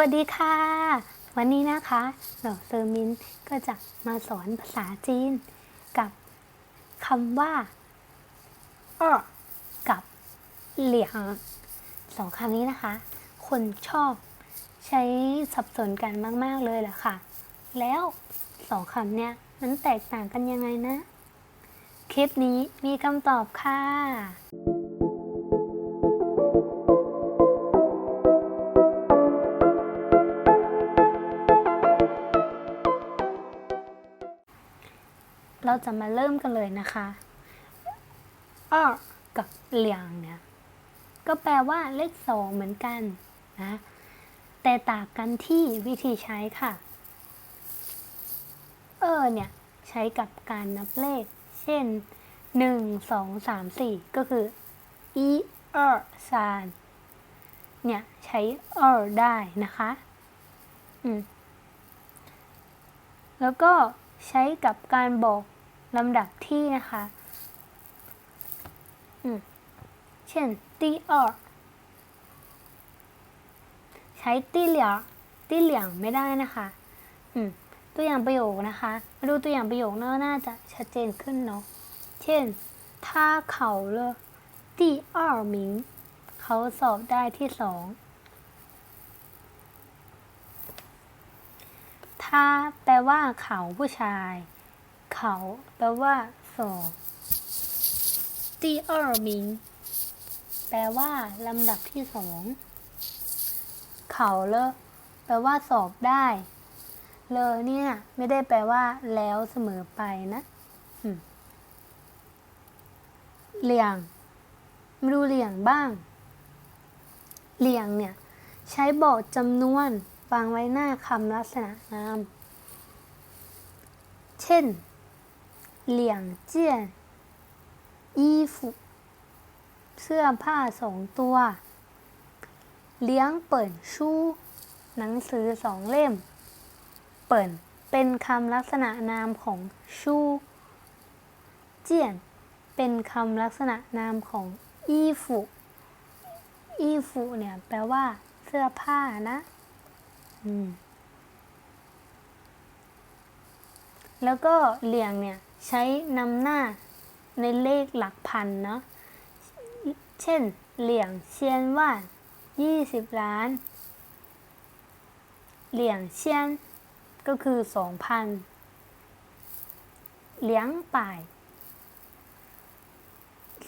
วัสดีค่ะ วันนี้นะคะเราเซอร์มินก็จะมาสอนภาษาจีนกับคำว่าอ้อกับเหลียงสองคำนี้นะคะ คนชอบใช้สับสนกันมาก ๆ เลยแหละค่ะ แล้วสองคำเนี้ยมันแตกต่างกันยังไงนะ คลิปนี้มีคำตอบค่ะ เราจะมาเริ่มกันเลยนะคะอ้อกับเหลียงเนี่ย ก็แปลว่าเลขสองเหมือนกันนะ แต่ต่างกันที่วิธีใช้ค่ะ เออเนี่ย ใช้กับการนับเลข เช่น1 2 3 4ก็คืออีเออซานเนี่ย ใช้เออได้นะคะ อืมแล้วก็ใช้กับการบอก ลำดับที่นะคะเช่นตี二ใช้ตีเหลียงตีเหลียงไม่ได้นะคะตัวอย่างประโยคนะคะ มาดูตัวอย่างประโยคเนอะน่าจะชัดเจนขึ้นเนาะเช่นถ้าเขาเลตีอ้อมิงเขาสอบได้ที่สองถ้าแปลว่าเขาผู้ชาย เขาแปลว่าสองที่ออร์มิงแปลว่าลำดับที่สองเขาเลอแปลว่าสอบได้ เลอเนี่ย ไม่ได้แปลว่า แล้วเสมอไปนะเหลี่ยงมาดูเหลี่ยงบ้าง เหลี่ยงเนี่ย ใช้บอกจำนวนวางไว้หน้าคำลักษณะนาม เช่น เหลี่ยงเจี้ยนอีฟุเสื้อผ้าสองตัวเลี้ยงเปิ่นชู่หนังสือสองเล่ม เปิ่นเป็นคำลักษณะนามของชู่เจียน เป็นคำลักษณะนามของอีฟุอีฟุเนี่ยแปลว่า เสื้อผ้านะอืมแล้วก็เหลียงเนี่ย ใช้นำหน้าในเลขหลักพันเนาะ เช่น เหลี่ยงเชียนว่านยี่สิบล้าน เหลี่ยงเชียนก็คือสองพันเหลียงป่าย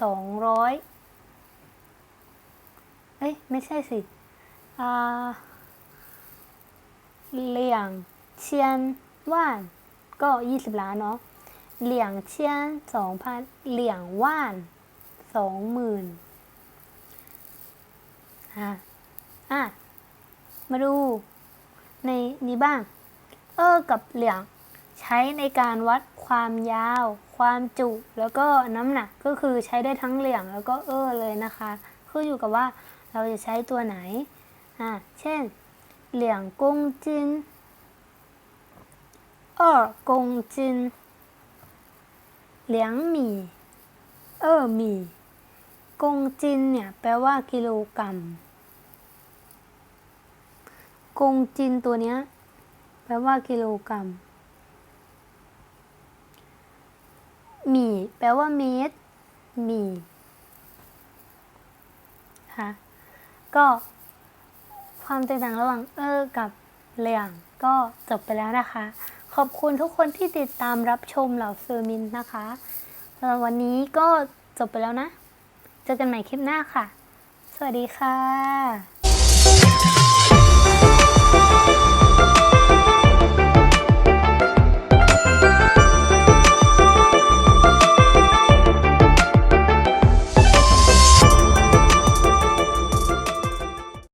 สองร้อยเอ้ย ไม่ใช่สิเหลี่ยงเชียนว่านก็ยี่สิบล้านเนาะ เหลี่ยงเชียนสองพันเหลี่ยงว่านสองหมื่นอะอะมาดูในนี้บ้าง เออกับเหลี่ยงใช้ในการวัดความยาว ความจุแล้วก็น้ำหนักก็คือใช้ได้ทั้งเหลี่ยงแล้วก็เออเลยนะคะขึ้นอยู่กับว่าเราจะใช้ตัวไหนอะเช่น เหลี่ยงกงจินเออกงจิน เหลียงหมี่ เออหมี่ กงจินเนี่ยแปลว่ากิโลกรัม กงจินตัวเนี้ยแปลว่ากิโลกรัม หมี่แปลว่าเมตร หมี่ค่ะก็ความแตกต่างระหว่างเออกับเหลี่ยงก็จบไปแล้วนะคะ ขอบคุณทุกคนที่ติดตามรับชมเหล่าเซอร์มินนะคะวันนี้ก็จบไปแล้วนะ เจอกันใหม่คลิปหน้าค่ะ สวัสดีค่ะ